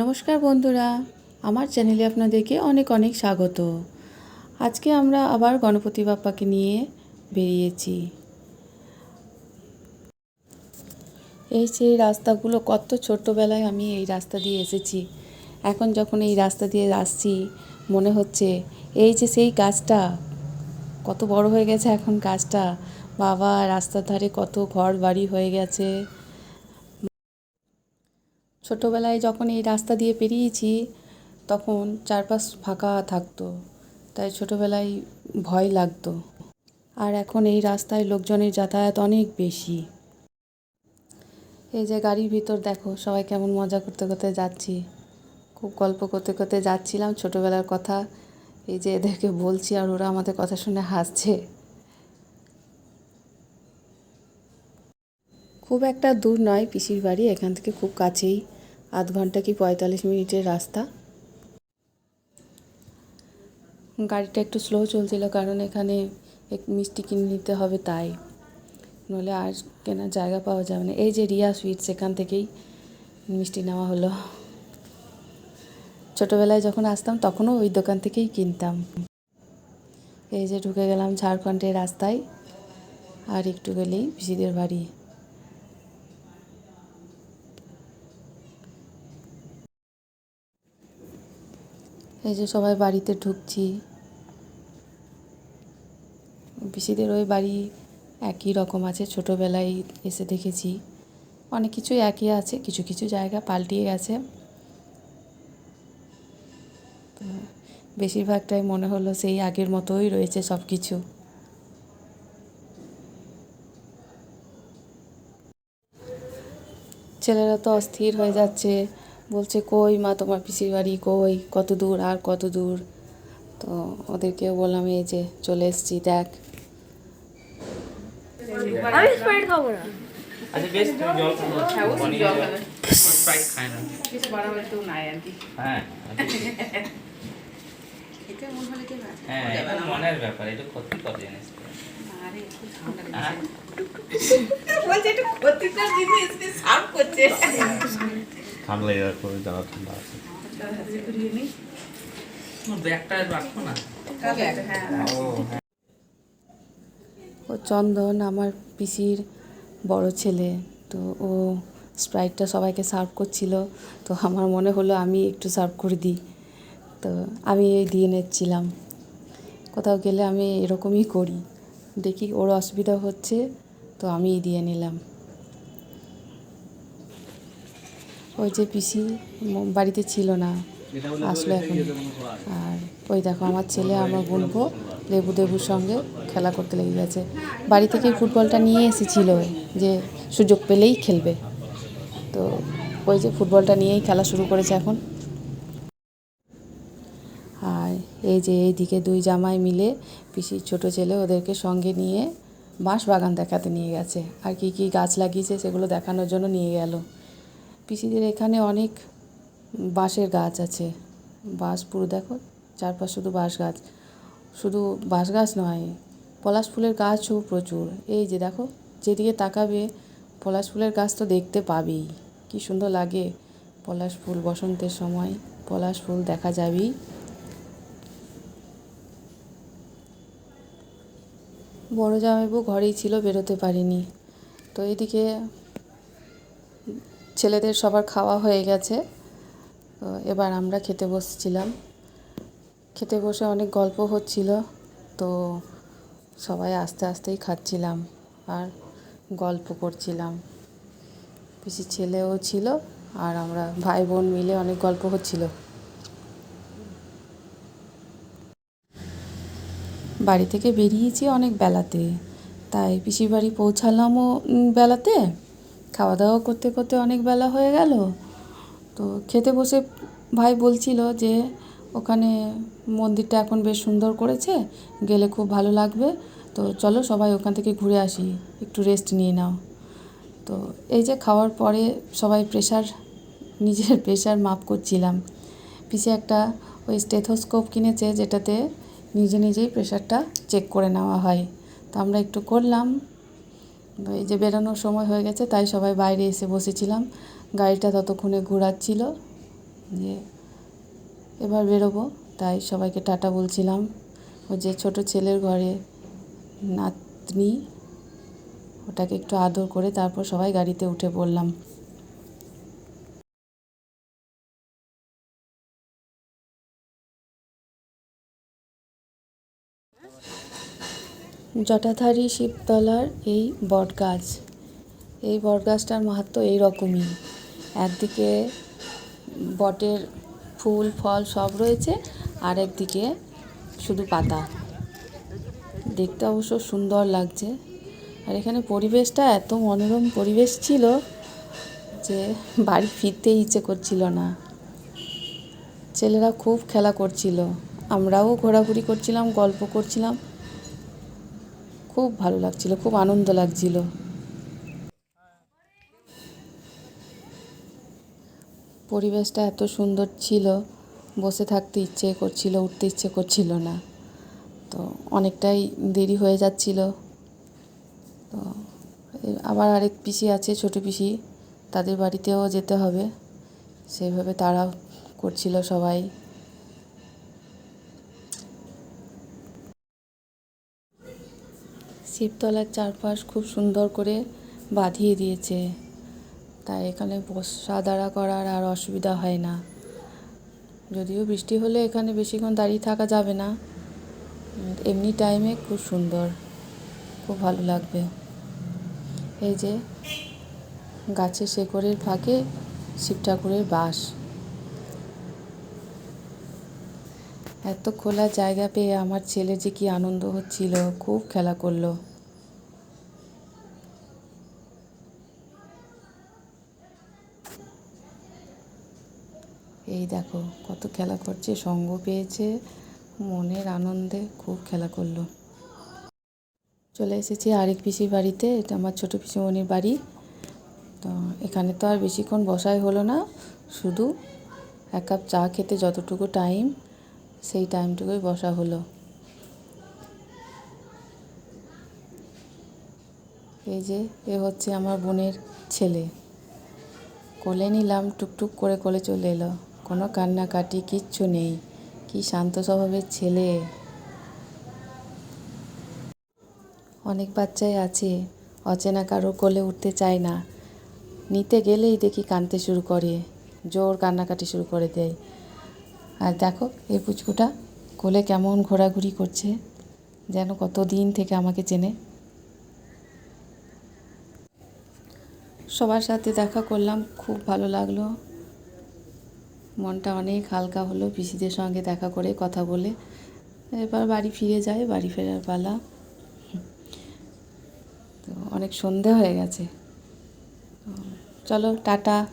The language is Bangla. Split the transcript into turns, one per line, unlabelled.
নমস্কার বন্ধুরা, আমার চ্যানেলে আপনাদেরকে অনেক অনেক স্বাগত। আজকে আমরা আবার গণপতি বাপ্পাকে নিয়ে বেরিয়েছি। এই সেই রাস্তাগুলো কত ছোট্টবেলায় আমি এই রাস্তা দিয়ে এসেছি। এখন যখন এই রাস্তা দিয়ে আসছি, মনে হচ্ছে এই যে সেই গাছটা, কত বড় হয়ে গেছে এখন গাছটা। বাবা, রাস্তার ধারে কত ঘর বাড়ি হয়ে গেছে। ছোটোবেলায় যখন এই রাস্তা দিয়ে পেরিয়েছি তখন চারপাশ ফাঁকা থাকতো, তাই ছোটোবেলায় ভয় লাগতো। আর এখন এই রাস্তায় লোকজনের যাতায়াত অনেক বেশি। এই যে গাড়ির ভিতর দেখো, সবাই কেমন মজা করতে করতে যাচ্ছি। খুব গল্প করতে করতে যাচ্ছিলাম ছোটোবেলার কথা। এই যে এদেরকে বলছি আর ওরা আমাদের কথা শুনে হাসছে। খুব একটা দূর নয়, পিসির বাড়ি, এখান থেকে খুব কাছেই। আধ ঘণ্টা কি পঁয়তাল্লিশ মিনিটের রাস্তা? গাড়িটা একটু স্লো চলছিল কারণ এখানে এক মিষ্টি কিনে নিতে হবে তাই। নইলে আর কেনার জায়গা পাওয়া যাবে না। এই যে রিয়া সুইটস এখান থেকেই মিষ্টি নেওয়া হলো। ছোটোবেলায় যখন আসতাম তখনও ওই দোকান থেকেই কিনতাম। এই যে ঢুকে গেলাম ঝাড়খণ্ডের রাস্তায়। আর একটু গেলেই পিসিদের বাড়ি। এই যে সবাই বাড়িতে ঢুকছি। পিসিদের ওই বাড়ি একই রকম আছে, ছোটোবেলায় এসে দেখেছি। অনেক কিছুই একই আছে, কিছু কিছু জায়গা পাল্টিয়ে গেছে। বেশিরভাগটাই মনে হলো সেই আগের মতোই রয়েছে সব কিছু ছেলেরা তো অস্থির হয়ে যাচ্ছে। বলছে কই মা তোমার পিসির বাড়ি কই? কত দূর আর কত দূর? তো ওদেরকেও বললাম এই যে চলে এসেছি দেখ।
আচ্ছা
হ্যাঁ,
হ্যাঁ
মন
হ্যাঁ মনের ব্যাপার এটা ক্ষতি করে জিনিস হ্যাঁ?
বলছে এটা ক্ষতিকর জিনিস সার্ভ করছে
ঠান্ডা লেগে যাওয়ার পরে যারা ঠান্ডা আছে।
ব্যাগটা রাখো না।
হ্যাঁ
ও
চন্দন আমার পিসির বড় ছেলে তো ও স্প্রাইটটা সবাইকে সার্ভ করছিল তো আমার মনে হলো আমি একটু সার্ভ করে দিই। তো আমি এই দিয়ে নিচ্ছিলাম কোথাও গেলে আমি এরকমই করি। দেখি ওর অসুবিধা হচ্ছে তো আমিই দিয়ে নিলাম। ওই যে পিসি বাড়িতে ছিল না, আসলো এখন। আর ওই দেখো, আমার ছেলে, আমার বোনপো লেবু দেবুর সঙ্গে খেলা করতে লেগে গেছে। বাড়ি থেকে ফুটবলটা নিয়ে এসেছিল যে সুযোগ পেলেই খেলবে। তো ওই যে ফুটবলটা নিয়েই খেলা শুরু করেছে এখন। আর এই যে এইদিকে দুই জামাই মিলে পিসির ছোট ছেলে ওদেরকে সঙ্গে নিয়ে বাঁশ বাগান দেখাতে নিয়ে গেছে। আর কি কি গাছ লাগিয়েছে সেগুলো দেখানোর জন্য নিয়ে গেল। পিসিদের এখানে অনেক বাঁশের গাছ আছে। বাঁশ পুরো দেখো, চারপাশ শুধু বাঁশ গাছ। শুধু বাঁশ গাছ নয়, পলাশ ফুলের গাছও প্রচুর। এই যে দেখো, যেদিকে তাকাবে, পলাশ ফুলের গাছ তো দেখতে পাবেই। কি সুন্দর লাগে পলাশ ফুল বসন্তের সময়। পলাশ ফুল দেখা যাবেই। বড় জামাইবাবু ঘরেই ছিল, বেরোতে পারিনি। তো এদিকে ছেলেদের সবার খাওয়া হয়ে গেছে। তো এবার আমরা খেতে বসছিলাম। খেতে বসে অনেক গল্প হচ্ছিল, তো সবাই আস্তে আস্তেই খাচ্ছিলাম আর গল্প করছিলাম। পিসির ছেলেও ছিল আর আমরা ভাই বোন মিলে অনেক গল্প হচ্ছিল। বাড়ি থেকে বেরিয়েছি অনেক বেলাতে, তাই পিসির বাড়ি পৌঁছালামও বেলাতে। খাওয়া দাওয়া করতে করতে অনেক বেলা হয়ে গেল। তো খেতে বসে ভাই বলছিল যে, ওখানে মন্দিরটা এখন বেশ সুন্দর করেছে, গেলে খুব ভালো লাগবে। তো চলো সবাই ওখান থেকে ঘুরে আসি, একটু রেস্ট নিয়ে নাও। তো এই যে খাওয়ার পরে সবাই প্রেশার নিজের প্রেশার মাপ করছিলাম। পিছে একটা ওই স্টেথোস্কোপ কিনেছে, যেটাতে নিজে নিজেই প্রেশারটা চেক করে নেওয়া হয়। তো আমরা একটু করলাম। তো এই যে বেরানোর সময় হয়ে গেছে, তাই সবাই বাইরে এসে বসেছিলাম। গাড়িটা ততক্ষণে ঘোরাচ্ছিল। যে এবার বেরোবো, তাই সবাইকে টাটা বলছিলাম। ওই যে ছোট ছেলের ঘরে নাতনি, ওটাকে একটু আদর করে তারপর সবাই গাড়িতে উঠে পড়লাম। জটাধারী শিবতলার এই বটগাছ। এই বটগাছটার মাহাত্ম্য এই রকমই একদিকে বটের ফুল, ফল সব রয়েছে আর একদিকে শুধু পাতা। দেখতে অবশ্য সুন্দর লাগছে। আর এখানে পরিবেশটা এত মনোরম পরিবেশ ছিল যে বাড়ি ফিরতেই ইচ্ছে করছিল না। ছেলেরা খুব খেলা করছিল। আমরাও ঘোরাঘুরি করছিলাম, গল্প করছিলাম। খুব ভালো লাগছিল, খুব আনন্দ লাগছিল। পরিবেশটা এত সুন্দর ছিল, বসে থাকতে ইচ্ছে করছিল, উঠতে ইচ্ছে করছিল না। তো অনেকটাই দেরি হয়ে যাচ্ছিল। তো আবার আরেক পিসি আছে, ছোটো পিসি, তাদের বাড়িতেও যেতে হবে। সেইভাবে তারা করছিল সবাই। শিবতলার চারপাশ খুব সুন্দর করে বাঁধিয়ে দিয়েছে। তাই এখানে বসা দাঁড়া করার আর অসুবিধা হয় না। যদিও বৃষ্টি হলে এখানে বেশিক্ষণ দাঁড়িয়ে থাকা যাবে না। এমনি টাইমে খুব সুন্দর, খুব ভালো লাগবে। এই যে গাছের শেকড়ের ফাঁকে শিব ঠাকুরের বাস। এত খোলা জায়গা পেয়ে আমার ছেলে যে কি আনন্দ হচ্ছিল, খুব খেলা করল। এই দেখো, কত খেলা করছে, সঙ্গ পেয়েছে, মনের আনন্দে খুব খেলা করল। চলে এসেছি আরেক পিসির বাড়িতে, এটা আমার ছোটো পিসিমণির বাড়ি। তো এখানে তো আর বেশিক্ষণ বসাই হলো না, শুধু এক কাপ চা খেতে যতটুকু টাইম সেই টাইমটুকুই বসা হলো। এই যে, এ হচ্ছে আমার বোনের ছেলে। কোলে নিলাম, টুকটুক করে কোলে চলে এলো। কোনো কান্নাকাটি কিচ্ছু নেই। কি শান্ত স্বভাবের ছেলে। অনেক বাচ্চাই আছে, অচেনা কারও কোলে উঠতে চায় না। নিতে গেলেই দেখি কাঁদতে শুরু করে, জোর কান্নাকাটি শুরু করে দেয়। আর দেখো, এই পুচকুটা কোলে কেমন ঘোরাঘুরি করছে, যেন কত দিন থেকে আমাকে চেনে। সবার সাথে দেখা করলাম, খুব ভালো লাগল। মনটা অনেক হালকা হলো পিসিদের সঙ্গে দেখা করে কথা বলে। এবার বাড়ি ফিরে যায় বাড়ি ফেরার পালা। তো অনেক সন্ধে হয়ে গেছে। চলো, টাটা।